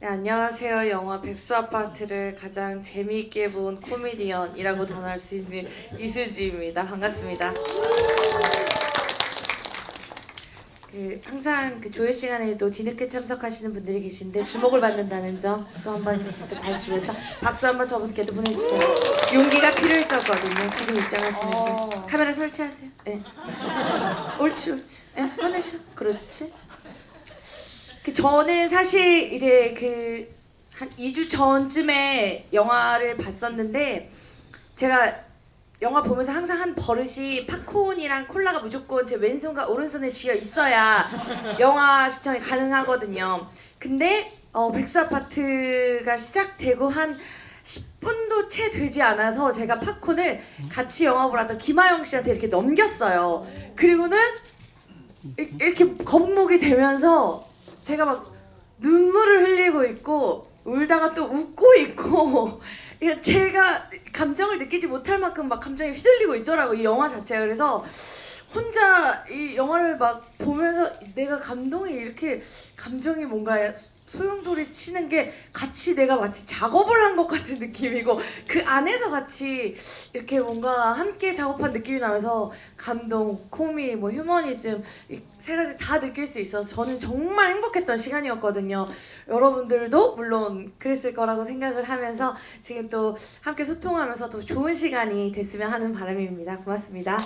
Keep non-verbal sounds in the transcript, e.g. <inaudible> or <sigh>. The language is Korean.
네, 안녕하세요. 영화 백수 아파트를 가장 재미있게 본 코미디언이라고 단언할 수 있는 이수지입니다. 반갑습니다. 그 항상 그 조회 시간에도 뒤늦게 참석하시는 분들이 계신데 주목을 받는다는 점 또 한번 또 봐주면서 박수 한번 저분께도 보내주세요. 용기가 필요했었거든요. 지금 입장하시는 게 카메라 설치하세요. 네. 옳지 옳지. 네, 꺼내셔. 그렇지. 그 저는 사실 이제 그 한 2주 전쯤에 영화를 봤었는데 제가 영화 보면서 항상 한 버릇이 팝콘이랑 콜라가 무조건 제 왼손과 오른손에 쥐어 있어야 영화 시청이 가능하거든요. 근데 어, 백수 아파트가 시작되고 한 10분도 채 되지 않아서 제가 팝콘을 같이 영화 보러 왔던 김하영 씨한테 이렇게 넘겼어요. 그리고는 이- 이렇게 거북목이 되면서 제가 막 눈물을 흘리고 있고 울다가 또 웃고 있고 이게 <laughs> 제가 감정을 느끼지 못할 만큼 막 감정이 휘둘리고 있더라고 이 영화 자체가. 그래서 혼자 이 영화를 막 보면서 내가 감동이 이렇게 감정이 뭔가 소용돌이 치는 게 같이 내가 마치 작업을 한 것 같은 느낌이고 그 안에서 같이 이렇게 뭔가 함께 작업한 느낌이 나면서 감동, 코미, 뭐 휴머니즘 이세 가지 다 느낄 수 있어서 저는 정말 행복했던 시간이었거든요. 여러분들도 물론 그랬을 거라고 생각을 하면서 지금 또 함께 소통하면서 더 좋은 시간이 됐으면 하는 바람입니다. 고맙습니다.